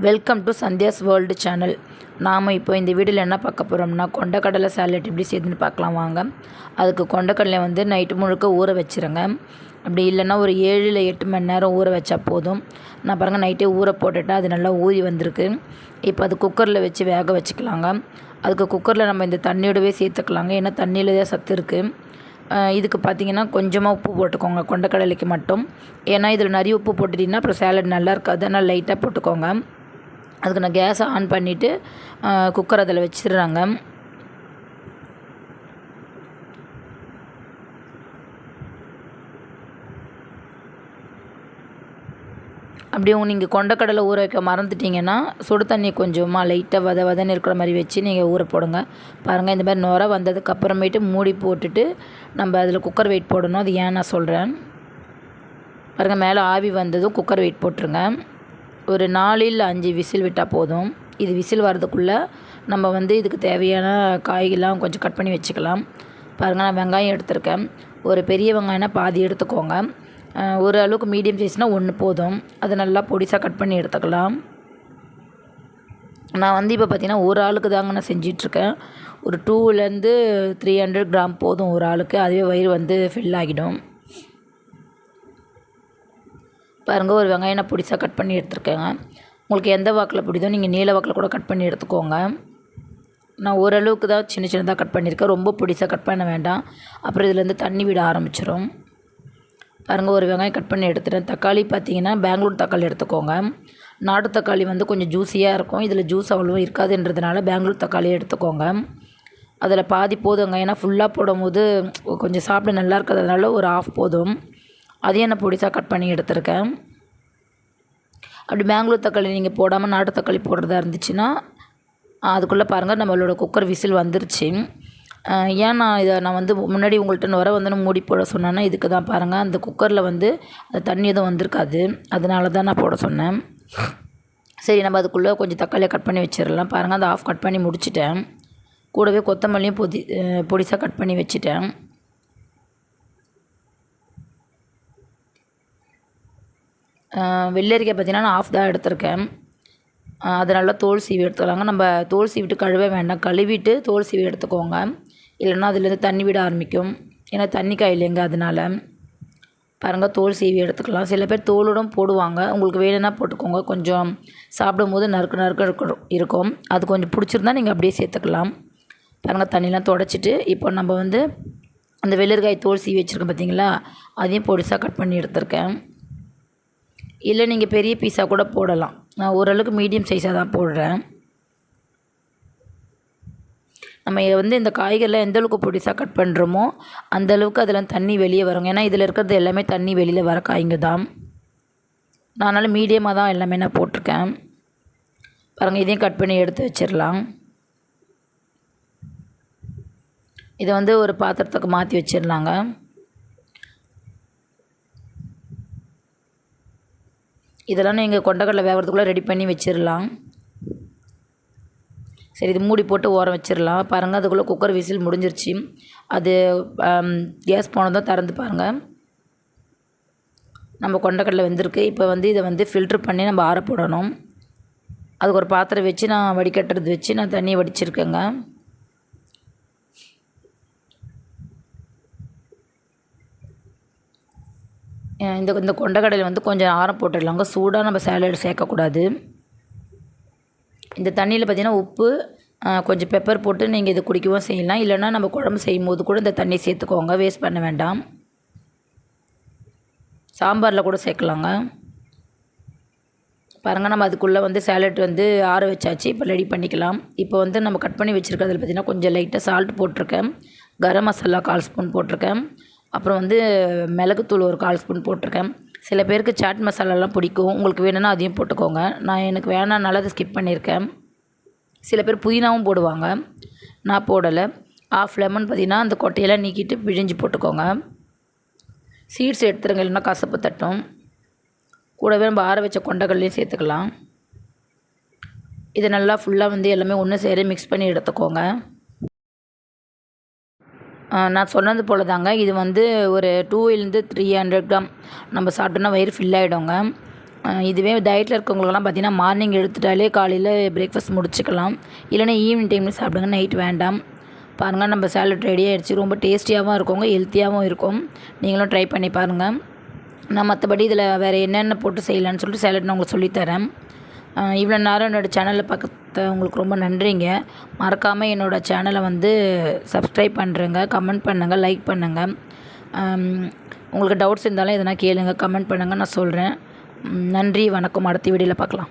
Welcome to Sandhya's world channel நாம் இப்போ இந்த வீடியோவில் என்ன பார்க்க போகிறோம்னா கொண்டக்கடலை சாலட் எப்படி செய்துன்னு பார்க்கலாம் வாங்க. அதுக்கு கொண்டக்கடலை வந்து நைட்டு முழுக்க ஊற வச்சுருங்க. அப்படி இல்லைன்னா ஒரு ஏழில் எட்டு மணி நேரம் ஊற வச்சா போதும். நான் பாருங்கள் நைட்டே ஊற போட்டுட்டேன் அது நல்லா ஊறி வந்திருக்கு. இப்போ அது குக்கரில் வச்சு வேக வச்சுக்கலாங்க. அதுக்கு குக்கரில் நம்ம இந்த தண்ணியோடவே சேர்த்துக்கலாங்க. ஏன்னா தண்ணியில் தான் சத்து இருக்குது இதுக்கு பார்த்தீங்கன்னா கொஞ்சமாக உப்பு போட்டுக்கோங்க கொண்டக்கடலைக்கு மட்டும். ஏன்னா இதில் நிறைய உப்பு போட்டுட்டிங்கன்னா அப்புறம் சேலட் நல்லா இருக்காது. அதனால் லைட்டாக போட்டுக்கோங்க. அதுக்கு நான் கேஸை ஆன் பண்ணிவிட்டு குக்கர் அதில் வச்சிடுறாங்க. அப்படியே நீங்கள் கொண்டக்கடலை ஊற வைக்க மறந்துட்டீங்கன்னா சுடு தண்ணி கொஞ்சமாக லைட்டாக வத வதன்னு இருக்கிற மாதிரி வச்சு நீங்கள் ஊற போடுங்க. பாருங்கள் இந்த மாதிரி நுர வந்ததுக்கு அப்புறமேட்டு மூடி போட்டுட்டு நம்ம அதில் குக்கர் வெயிட் போடணும். அது ஏன் நான் சொல்கிறேன் பாருங்கள் மேலே ஆவி வந்ததும் குக்கர் வெயிட் போட்டுருங்க. ஒரு நாலில் அஞ்சு விசில் விட்டால் போதும். இது விசில் வர்றதுக்குள்ளே நம்ம வந்து இதுக்கு தேவையான காய்கெல்லாம் கொஞ்சம் கட் பண்ணி வச்சுக்கலாம். பாருங்கள் நான் வெங்காயம் எடுத்திருக்கேன். ஒரு பெரிய வெங்காயம்னா பாதி எடுத்துக்கோங்க. ஒரு அளவுக்கு மீடியம் சைஸ்னால் ஒன்று போதும். அதை நல்லா பொடிசாக கட் பண்ணி எடுத்துக்கலாம். நான் வந்து இப்போ பார்த்தீங்கன்னா ஒரு ஆளுக்கு தாங்க நான் செஞ்சிட்ருக்கேன். ஒரு டூலேருந்து த்ரீ ஹண்ட்ரட் கிராம் போதும் ஒரு ஆளுக்கு. அதுவே வயிறு வந்து ஃபில் ஆகிடும். பாருங்கள் ஒரு வெங்காயம் நான் பிடிச்சா கட் பண்ணி எடுத்துருக்கேங்க. உங்களுக்கு எந்த வாக்கில் பிடிதோ நீங்கள் நீல வாக்கில் கூட கட் பண்ணி எடுத்துக்கோங்க. நான் ஓரளவுக்கு தான் சின்ன சின்னதாக கட் பண்ணியிருக்கேன். ரொம்ப பிடிச்சா கட் பண்ண வேண்டாம். அப்புறம் இதுலேருந்து தண்ணி விட ஆரம்பிச்சிடும் பாருங்கள் ஒரு வெங்காயம் கட் பண்ணி எடுத்துட்டேன். தக்காளி பார்த்தீங்கன்னா பெங்களூர் தக்காளி எடுத்துக்கோங்க. நாட்டு தக்காளி வந்து கொஞ்சம் ஜூஸியாக இருக்கும். இதில் ஜூஸ் அவ்வளோ இருக்காதுன்றதுனால பெங்களூர் தக்காளி எடுத்துக்கோங்க. அதில் பாதி போதுங்க. ஏன்னா ஃபுல்லாக போடும்போது கொஞ்சம் சாப்பிட நல்லா இருக்கிறதுனால ஒரு ஆஃப் போதும். அதையும் நான் பொடிசாக கட் பண்ணி எடுத்திருக்கேன். அப்படி பெங்களூர் தக்காளி நீங்கள் போடாமல் நாட்டு தக்காளி போடுறதா இருந்துச்சுன்னா அதுக்குள்ளே பாருங்கள் நம்மளோட குக்கர் விசில் வந்துருச்சு. ஏன் நான் இதை நான் வந்து முன்னாடி உங்கள்கிட்ட வர வந்து மூடி போட சொன்னேன்னா இதுக்கு தான் பாருங்கள் அந்த குக்கரில் வந்து அந்த தண்ணி எதுவும் வந்திருக்காது. அதனால தான் நான் போட சொன்னேன். சரி நம்ம அதுக்குள்ளே கொஞ்சம் தக்காளியை கட் பண்ணி வச்சிடலாம். பாருங்கள் அந்த ஆஃப் கட் பண்ணி முடிச்சிட்டேன். கூடவே கொத்தமல்லியும் பொதி பொடிசாக கட் பண்ணி வச்சுட்டேன். வெள்ளரிக்காய் பார்த்தீங்கன்னா நான் ஆஃப் தான் எடுத்திருக்கேன். அது நல்லா தோல் சீவி எடுத்துக்கலாங்க. நம்ம தோல் சீவிட்டு கழுவ வேண்டாம். கழுவிட்டு தோல் சீவி எடுத்துக்கோங்க. இல்லைன்னா அதுலேருந்து தண்ணி விட ஆரம்பிக்கும். ஏன்னா தண்ணி காயில்லைங்க அதனால. பாருங்கள் தோல் சீவி எடுத்துக்கலாம். சில பேர் தோலோடும் போடுவாங்க. உங்களுக்கு வேணும்னா போட்டுக்கோங்க. கொஞ்சம் சாப்பிடும்போது நறுக்கு நறுக்கு இருக்கும் இருக்கும். அது கொஞ்சம் பிடிச்சிருந்தா நீங்கள் அப்படியே சேர்த்துக்கலாம். பாருங்கள் தண்ணிலாம் தொடச்சிட்டு இப்போ நம்ம வந்து அந்த வெள்ளரிக்காய் தோல் சீவி வச்சுருக்கோம் பார்த்தீங்களா அதையும் பொடிசாக கட் பண்ணி எடுத்திருக்கேன். இல்லை நீங்கள் பெரிய பீஸாக கூட போடலாம். நான் ஓரளவுக்கு மீடியம் சைஸாக தான் போடுறேன். நம்ம வந்து இந்த காய்கறிலாம் எந்த அளவுக்கு பொடிசாக கட் பண்ணுறோமோ அந்தளவுக்கு அதில் தண்ணி வெளியே வரும். ஏன்னா இதில் இருக்கிறது எல்லாமே தண்ணி வெளியில் வர காய்ங்க தான். நான் அதனால் மீடியமாக தான் எல்லாமே நான் போட்டிருக்கேன். பாருங்கள் இதையும் கட் பண்ணி எடுத்து வச்சிடலாம். இதை வந்து ஒரு பாத்திரத்துக்கு மாற்றி வச்சிடலாங்க. இதெல்லாம் நீங்கள் கொண்டக்கடலை வேகிறதுக்குள்ளே ரெடி பண்ணி வச்சிடலாம் சரி இது மூடி போட்டு ஓரம் வச்சிடலாம் பாருங்கள் அதுக்குள்ளே குக்கர் விசில் முடிஞ்சிருச்சு. அது கேஸ் போனதும் திறந்து பாருங்கள் நம்ம கொண்டக்கடலை வெந்திருக்கு. இப்போ வந்து இதை வந்து ஃபில்ட்ரு பண்ணி நம்ம ஆற போடணும். அதுக்கு ஒரு பாத்திரம் வச்சு நான் வடிகட்டுறது வச்சு நான் தண்ணியை வடிச்சிருக்கேங்க. இந்த இந்த கொண்டக்கடலை வந்து கொஞ்சம் ஆரம் போட்டுடலாங்க. சூடாக நம்ம சேலட் சேர்க்கக்கூடாது. இந்த தண்ணியில் பார்த்தீங்கன்னா உப்பு கொஞ்சம் பெப்பர் போட்டு நீங்கள் இது குடிக்கவும் செய்யலாம். இல்லைன்னா நம்ம குழம்பு செய்யும் போது கூட இந்த தண்ணி சேர்த்துக்கோங்க. வேஸ்ட் பண்ண வேண்டாம். சாம்பாரில் கூட சேர்க்கலாங்க. பாருங்கள் நம்ம அதுக்குள்ளே வந்து சேலட் வந்து ஆற வச்சாச்சு. இப்போ ரெடி பண்ணிக்கலாம். இப்போ வந்து நம்ம கட் பண்ணி வச்சுருக்கிறதுல பார்த்திங்கன்னா கொஞ்சம் லைட்டாக சால்ட் போட்டிருக்கேன். கரம் மசாலா கால் ஸ்பூன் போட்டிருக்கேன். அப்புறம் வந்து மிளகுத்தூள் ஒரு கால் ஸ்பூன் போட்டிருக்கேன். சில பேருக்கு சாட் மசாலாலாம் பிடிக்கும். உங்களுக்கு வேணும்னா அதையும் போட்டுக்கோங்க. நான் எனக்கு வேணாம்னால அதை ஸ்கிப் பண்ணியிருக்கேன். சில பேர் புதினாவும் போடுவாங்க. நான் போடலை. ஆஃப் லெமன் பார்த்தீங்கன்னா அந்த கொட்டையெல்லாம் நீக்கிட்டு பிழிஞ்சு போட்டுக்கோங்க. சீட்ஸ் எடுத்துருங்க இல்லைன்னா கசப்பு தட்டும். கூடவே நம்ம ஆற வச்ச கொண்டைகள்லையும் சேர்த்துக்கலாம். இதை நல்லா ஃபுல்லாக வந்து எல்லாமே ஒன்று சேர மிக்ஸ் பண்ணி எடுத்துக்கோங்க. நான் சொன்னது போல் தாங்க இது வந்து ஒரு டூலேருந்து த்ரீ ஹண்ட்ரட் கிராம். நம்ம சாப்பிட்டோன்னா வயிறு ஃபில் ஆகிடுங்க இதுவே டயட்டில் இருக்கவங்களுக்கெல்லாம் பார்த்திங்கன்னா மார்னிங் எடுத்துட்டாலே காலையில் பிரேக்ஃபாஸ்ட் முடிச்சுக்கலாம். இல்லைன்னா ஈவினிங் டைமில் சாப்பிடுங்க நைட் வேண்டாம். பாருங்கள் நம்ம சேலட் ரெடி ஆகிடுச்சு ரொம்ப டேஸ்டியாகவும் இருக்குங்க ஹெல்த்தியாகவும் இருக்கும். நீங்களும் ட்ரை பண்ணி பாருங்கள் நான் மற்றபடி இதில் வேறு என்னென்ன போட்டு செய்யலான்னு சொல்லிட்டு சேலட் நான் உங்களுக்கு சொல்லித்தரேன். இவ்வளோ நேரம் என்னோடய சேனலை பார்த்த உங்களுக்கு ரொம்ப நன்றிங்க. மறக்காமல் என்னோடய சேனலை வந்து சப்ஸ்கிரைப் பண்ணுறேங்க கமெண்ட் பண்ணுங்கள் லைக் பண்ணுங்கள் உங்களுக்கு டவுட்ஸ் இருந்தாலும் எதனா கேளுங்கள் கமெண்ட் பண்ணுங்கள் நான் சொல்கிறேன் நன்றி வணக்கம். அடுத்த வீடியோவில் பார்க்கலாம்.